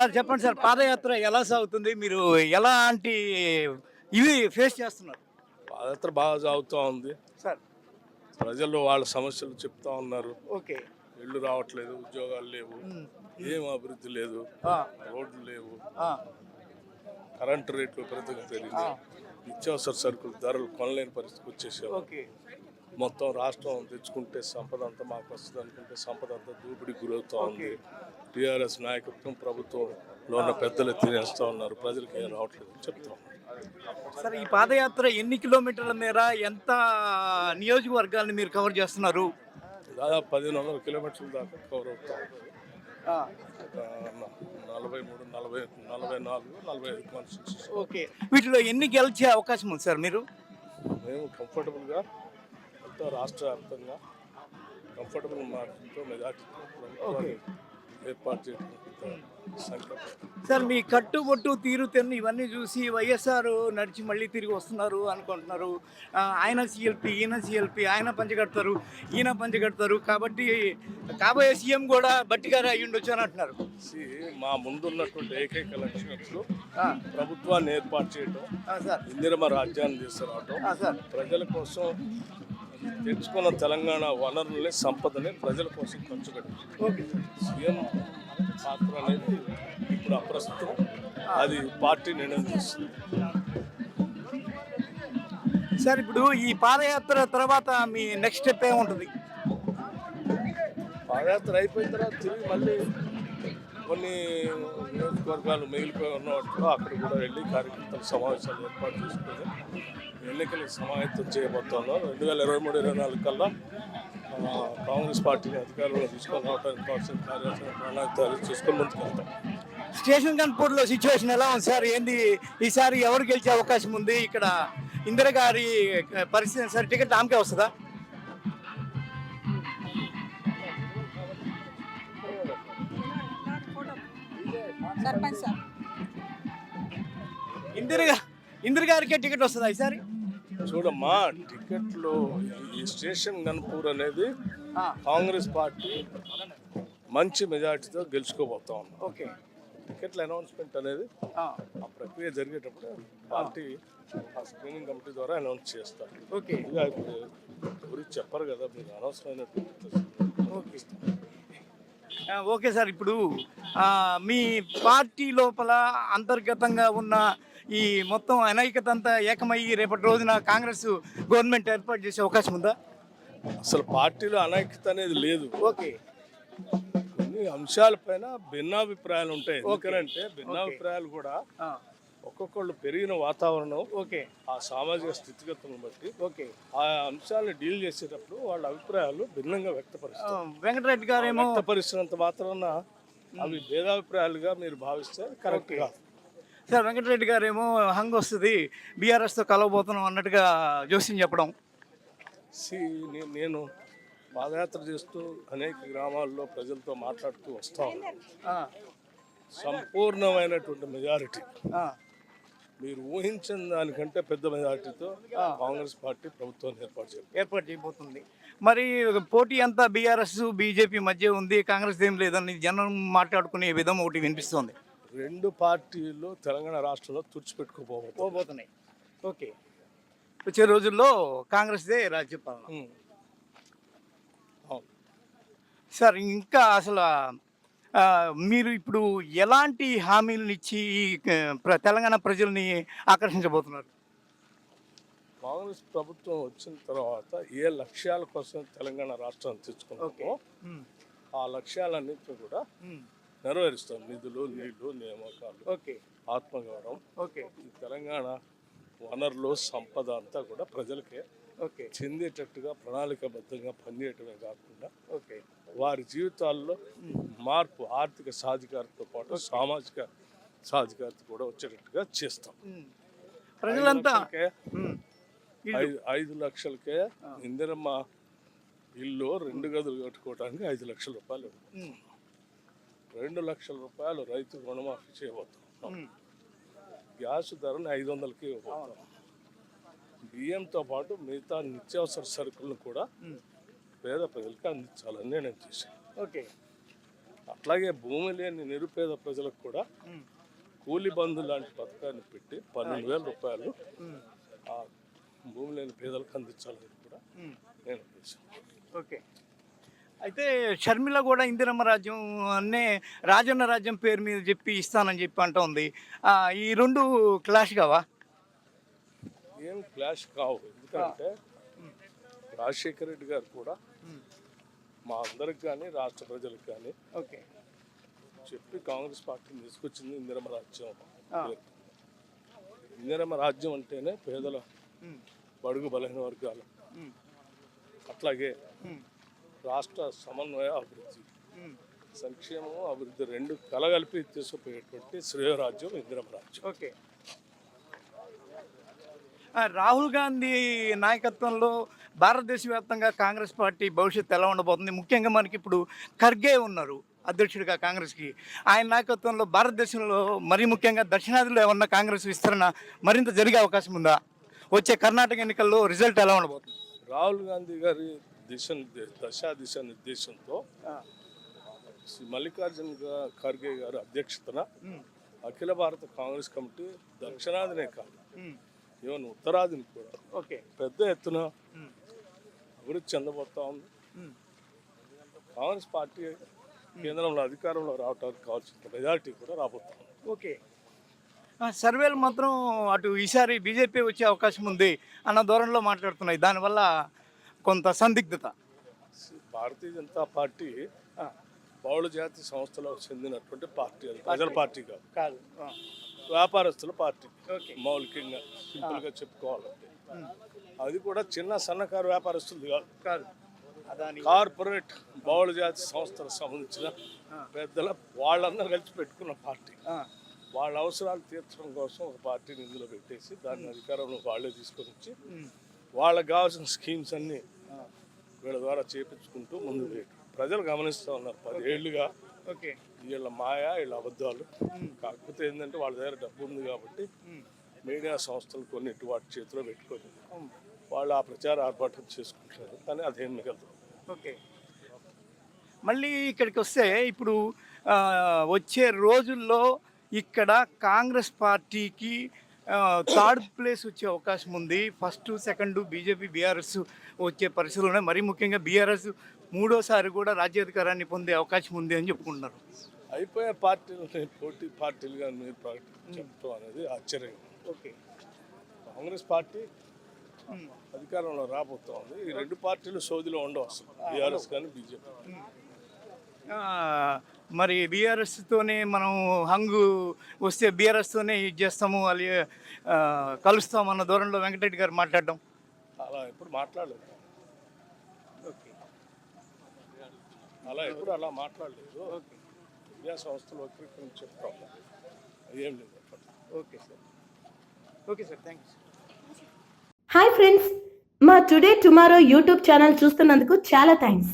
Sir చెప్పండి sir పాదయాత్ర ఎలా సాగుతుంది? మీరు ఎలాంటి ఇవి ఫేస్ చేస్తున్నారు? పాదయాత్ర బాగా సాగుతూ ఉంది. సార్. ప్రజలు వాళ్ళ సమస్యలు చెప్తా ఉన్నారు. ఓకే. ఇళ్ళు రావట్లేదు ఉద్యోగాలు లేవు. ఏం అభివృద్ధి లేదు. రోడ్లు లేవు. కరెంటు రేట్లు పెరిగింది నిత్యావసర సరుకులు ధరలు కొనలేని పరిస్థితికి వచ్చేసారు ఓకే. మొత్తం రాష్ట్రం తెచ్చుకుంటే సంపద అంతా మాకు వస్తుంది అనుకుంటే సంపద అంతా దూపిడి గురవుతా ఉంది. టీఆర్ఎస్ నాయకత్వం ప్రభుత్వంలో ఉన్న పెద్దలు తినేస్తా ఉన్నారు. ప్రజలకు ఏం రావట్లేదు. చెప్తా సార్ ఈ పాదయాత్ర ఎన్ని కిలోమీటర్ల మేర ఎంత నియోజకవర్గాలను మీరు కవర్ చేస్తున్నారు? దాదాపు పదిహేను వందల కిలోమీటర్ల దాకా కవర్ అవుతా నలభై మూడు నలభై నలభై నాలుగు నలభై ఐదు ఓకే. వీటిలో ఎన్ని గెలిచే అవకాశం ఉంది సార్ మీరు? మేము కంఫర్టబుల్గా మొత్తం రాష్ట్ర వ్యాప్తంగా కంఫర్టబుల్ మెజార్టీతో ప్రభుత్వాన్ని ఏర్పాటు చేయడం సార్ మీ కట్టుబొట్టు తీరుతెన్ను ఇవన్నీ చూసి వైఎస్ఆర్ నడిచి మళ్ళీ తిరిగి వస్తున్నారు అనుకుంటున్నారు. ఆయన సిఎల్పి ఈయన సిఎల్పి ఆయన పంచగడతారు ఈయన పంచగడతారు. కాబట్టి కాబోయే సీఎం కూడా బట్టి గారు అయ్యి ఉండొచ్చు అని అంటున్నారు. మా ముందున్నటువంటి ఏకైక లక్ష్యం ఇప్పుడు ఆ, ప్రభుత్వాన్ని ఏర్పాటు చేయడం సార్. ఇందిరమ రాజ్యాన్ని తీసుకురావడం ప్రజల కోసం తెచ్చుకున్న తెలంగాణ వనరుల్ని సంపదని ప్రజల కోసం ఖర్చు సీఎం పాత్ర అనేది ఇప్పుడు అప్రస్తుతం. అది పార్టీ నిర్ణయం చేస్తుంది. సార్ ఇప్పుడు ఈ పాదయాత్ర తర్వాత మీ నెక్స్ట్ స్టెప్ ఏముంటుంది? పాదయాత్ర అయిపోయిన తర్వాత తిరిగి మళ్ళీ కొన్ని నియోజకవర్గాలు మిగిలిపోయి ఉన్న వాటిలో అక్కడ కూడా వెళ్ళి కార్యకర్తల సమావేశాలు ఏర్పాటు చేసుకుని ఎన్నికలకు సమాయత్తం చేయబోతున్నాం రెండు వేల ఇరవై మూడు ఇరవై నాలుగు కల్లా కాంగ్రెస్ పార్టీని అధికారంలో తీసుకొని రావడానికి కావాల్సిన కార్యాచరణ ప్రణాళిక చేసుకొని ముందుకు వెళ్తాం స్టేషన్ కన్పూర్లో సిచ్యువేషన్ ఎలా ఉంది సార్? ఏంది? ఈసారి ఎవరు గెలిచే అవకాశం ఉంది? ఇక్కడ ఇందిర గారి పరిస్థితి సార్ టికెట్ ఆమెకే వస్తుందా? సర్పంచ్ సార్. ఇందిర గా- ఇందిర గారికే టికెట్ వస్తుందా ఈసారి? చూడమ్మా టికెట్లు ఈ స్టేషన్ గన్పూర్ అనేది ఆ, కాంగ్రెస్ పార్టీ మంచి మెజార్టీతో గెలుచుకోబోతా ఉన్నాం ఓకే. టికెట్ల అనౌన్స్మెంట్ అనేది ఆ, ప్రక్రియ జరిగేటప్పుడు పార్టీ ఆ స్క్రీనింగ్ కమిటీ ద్వారా అనౌన్స్ చేస్తారు. ఓకే. ఇక ఇప్పుడు గురించి చెప్పరు కదా మీరు అనవసరమైనట్టు ఓకే. Okay sir. ఇప్పుడు మీ పార్టీ లోపల అంతర్గతంగా ఉన్న ఈ మొత్తం అనైక్యత అంతా ఏకమయ్యి రేపటి రోజున కాంగ్రెస్ గవర్నమెంట్ ఏర్పాటు చేసే అవకాశం ఉందా? అసలు పార్టీలో అనైక్యత అనేది లేదు. ఓకే. కొన్ని అంశాలపైన భిన్నాభిప్రాయాలు ఉంటాయి. ఎందుకంటే భిన్నాభిప్రాయాలు కూడా ఒక్కొక్కళ్ళు పెరిగిన వాతావరణం ఓకే. ఆ సామాజిక స్థితిగతులను బట్టి ఓకే. ఆ అంశాలను డీల్ చేసేటప్పుడు వాళ్ళ అభిప్రాయాలు భిన్నంగా వ్యక్తపరుస్తారు వెంకటరెడ్డి గారేమో వ్యక్తపరిచినంత మాత్రాన అవి భేదాభిప్రాయాలుగా మీరు భావిస్తే కరెక్ట్ కాదు. సార్ వెంకటరెడ్డి గారేమో హంగ్ వస్తుంది బీఆర్ఎస్తో కలవబోతున్నాం అన్నట్టుగా జోస్యం చెప్పడం. సి నేను పాదయాత్ర చేస్తూ అనేక గ్రామాల్లో ప్రజలతో మాట్లాడుతూ వస్తా ఉన్నాను. ఆ, సంపూర్ణమైనటువంటి మెజారిటీ. మీరు ఊహించిన దానికంటే పెద్ద మెజారిటీతో కాంగ్రెస్ పార్టీ ప్రభుత్వాన్ని ఏర్పాటు చేయాలి ఏర్పాటు చేయబోతుంది. మరి పోటీ అంతా బీఆర్ఎస్ బీజేపీ మధ్య ఉంది కాంగ్రెస్ ఏం లేదని జనం మాట్లాడుకునే విధం ఒకటి వినిపిస్తుంది. రెండు పార్టీలు తెలంగాణ రాష్ట్రంలో తుడిచిపెట్టుకోబోతుంది పోబోతున్నాయి. ఓకే. వచ్చే రోజుల్లో కాంగ్రెస్దే రాజ్యపాలన. సార్ ఇంకా అసలు మీరు ఇప్పుడు ఎలాంటి హామీలను ఇచ్చి తెలంగాణ ప్రజల్ని ఆకర్షించబోతున్నారు? కాంగ్రెస్ ప్రభుత్వం వచ్చిన తర్వాత ఏ లక్ష్యాల కోసం తెలంగాణ రాష్ట్రాన్ని తెచ్చుకున్నామో ఆ లక్ష్యాలన్నింటినీ కూడా నెరవేరుస్తాం. నిధులు నీళ్ళు నియామకాలు ఆత్మగౌరవం. తెలంగాణ వనరులు సంపద అంతా కూడా ప్రజలకే చెందేటట్టుగా ప్రణాళికాబద్ధంగా పనిచేయటమే కాకుండా ఓకే. వారి జీవితాల్లో మార్పు ఆర్థిక సాధికారతతో పాటు సామాజిక సాధికారత కూడా వచ్చేటట్టుగా చేస్తాం. ప్రజలంతా ఐదు లక్షలకే ఇందిరమ్మ ఇల్లు రెండు గదులు కట్టుకోవడానికి ఐదు లక్షల రూపాయలు రెండు లక్షల రూపాయలు రైతు రుణమాఫీ చేయబోతాం ఉమ్, గ్యాస్ ధరని ఐదు వందలకి ఇవ్వబోతాం బియ్యంతో పాటు మిగతా నిత్యావసర సరుకులను కూడా. పేద ప్రజలకు అందించాలని నేను చేశాను. ఓకే. అట్లాగే భూమి లేని నిరుపేద ప్రజలకు కూడా కూలి బంధు లాంటి పథకాన్ని పెట్టి పన్నెండు వేల రూపాయలు ఆ భూమి లేని పేదలకు అందించాలని కూడా. నేను ఉద్దేశం ఓకే. అయితే షర్మిల కూడా ఇందిరమ్మ రాజ్యం అనే రాజన్న రాజ్యం పేరు మీద చెప్పి ఇస్తానని చెప్పి అంటోంది ఆ, ఈ రెండు క్లాష్ కావా? ఏం క్లాష్ కావు. ఎందుకంటే రాజశేఖర రెడ్డి గారు కూడా మా అందరికి కానీ రాష్ట్ర ప్రజలకు కానీ ఓకే. చెప్పి కాంగ్రెస్ పార్టీని తీసుకొచ్చింది ఇందిరమ్మ రాజ్యం. ఆ. ఇందిరమ్మ రాజ్యం అంటేనే పేదల బడుగు బలహీన వర్గాలు. అట్లాగే రాష్ట్ర సమన్వయ అభివృద్ధి. సంక్షేమం అభివృద్ధి రెండు కలగలిపి తీసుకుపోయేటువంటి శ్రేయరాజ్యం ఇందిరమ్మ రాజ్యం. ఓకే. రాహుల్ గాంధీ నాయకత్వంలో భారతదేశ వ్యాప్తంగా కాంగ్రెస్ పార్టీ భవిష్యత్తు ఎలా ఉండబోతుంది? ముఖ్యంగా మనకి ఇప్పుడు ఖర్గే ఉన్నారు అధ్యక్షుడిగా కాంగ్రెస్కి. ఆయన నాయకత్వంలో భారతదేశంలో మరీ ముఖ్యంగా దక్షిణాదిలో ఏమన్నా కాంగ్రెస్ విస్తరణ మరింత జరిగే అవకాశం ఉందా? వచ్చే కర్ణాటక ఎన్నికల్లో రిజల్ట్ ఎలా ఉండబోతుంది? రాహుల్ గాంధీ గారి దిశ దశా దిశ నిర్దేశంతో శ్రీ మల్లికార్జున ఖర్గే గారి అధ్యక్షతన అఖిల భారత కాంగ్రెస్ కమిటీ దక్షిణాదినే కాదు. ఈవెన్ ఉత్తరాదిని కూడా. ఓకే. పెద్ద ఎత్తున అభివృద్ధి చెందబోతా ఉంది. కాంగ్రెస్ పార్టీ కేంద్రంలో అధికారంలో రావడానికి కావాల్సిన మెజారిటీ కూడా రాబోతుంది ఓకే. సర్వేలు మాత్రం అటు ఈసారి బీజేపీ వచ్చే అవకాశం ఉంది అన్న ధోరణిలో మాట్లాడుతున్నాయి. దానివల్ల కొంత సందిగ్ధత. భారతీయ జనతా పార్టీ ఆ, బహుళ జాతి సంస్థలకు చెందినటువంటి పార్టీ ప్రజల పార్టీ కాదు. కాదు. వ్యాపారస్తుల పార్టీ. ఓకే. మౌలికంగా సింపుల్గా చెప్పుకోవాలంటే. అది కూడా చిన్న సన్నకారు వ్యాపారస్తులు కాదు. కార్పొరేట్ బహుళ జాతి సంస్థలకు సంబంధించిన. పెద్దల వాళ్ళందరూ కలిసి పెట్టుకున్న పార్టీ. వాళ్ళ అవసరాలు తీర్చడం కోసం ఒక పార్టీని ఇందులో పెట్టేసి దాన్ని అధికారంలో వాళ్ళే తీసుకొని వచ్చి వాళ్ళకి కావాల్సిన స్కీమ్స్ అన్నీ వీళ్ళ ద్వారా చేపించుకుంటూ పోయారు ప్రజలు గమనిస్తూ ఉన్నారు. పదేళ్ళుగా ఓకే. వీళ్ళ మాయ వీళ్ళ అబద్ధాలు. కాకపోతే ఏంటంటే వాళ్ళ దగ్గర డబ్బు ఉంది కాబట్టి మీడియా సంస్థలు కొన్ని వాటి చేతిలో పెట్టుకొని వాళ్ళు ఆ ప్రచార ఆర్భాటం చేసుకుంటారు కానీ అదేం మిగలదు. ఓకే. మళ్ళీ ఇక్కడికి వస్తే ఇప్పుడు వచ్చే రోజుల్లో ఇక్కడ కాంగ్రెస్ పార్టీకి థర్డ్ ప్లేస్ వచ్చే అవకాశం ఉంది. ఫస్ట్ సెకండ్ బీజేపీ బీఆర్ఎస్ వచ్చే పరిస్థితులు ఉన్నాయి. మరీ ముఖ్యంగా బీఆర్ఎస్ మూడోసారి కూడా రాజ్యాధికారాన్ని పొందే అవకాశం ఉంది అని చెప్పుకుంటున్నారు. అయిపోయే పార్టీలని పోటీ పార్టీలుగా మీరు ప్రకటించడం అనేది ఆశ్చర్యం. ఓకే. కాంగ్రెస్ పార్టీ అధికారంలో రాబోతా ఉంది. ఈ రెండు పార్టీలు సోదిలో ఉండవు అసలు. బీఆర్ఎస్ కానీ బీజేపీ. మరి బీఆర్ఎస్తోనే మనం హంగు వస్తే బీఆర్ఎస్తోనే ఇది చేస్తాము అది కలుస్తాం అన్న ధోరణిలో వెంకటరెడ్డి గారు మాట్లాడడం. అలా ఎప్పుడు మాట్లాడలేదు. ఓకే. అలా ఎప్పుడు అలా మాట్లాడలేదు. విద్యా సంస్థలు వక్రీకరించి చెప్తాం. ఏం లేదు. Okay sir. Okay sir thank you hi friends మా టుడే టుమారో యూట్యూబ్ ఛానల్ చూస్తున్నందుకు చాలా థ్యాంక్స్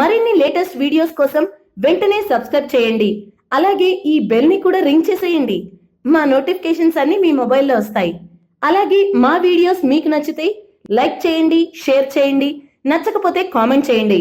మరిన్ని లేటెస్ట్ వీడియోస్ కోసం వెంటనే సబ్స్క్రైబ్ చేయండి. అలాగే ఈ బెల్ని కూడా రింగ్ చేసేయండి. మా నోటిఫికేషన్స్ అన్ని మీ మొబైల్లో వస్తాయి. అలాగే మా వీడియోస్ మీకు నచ్చితే లైక్ చేయండి షేర్ చేయండి. నచ్చకపోతే కామెంట్ చేయండి.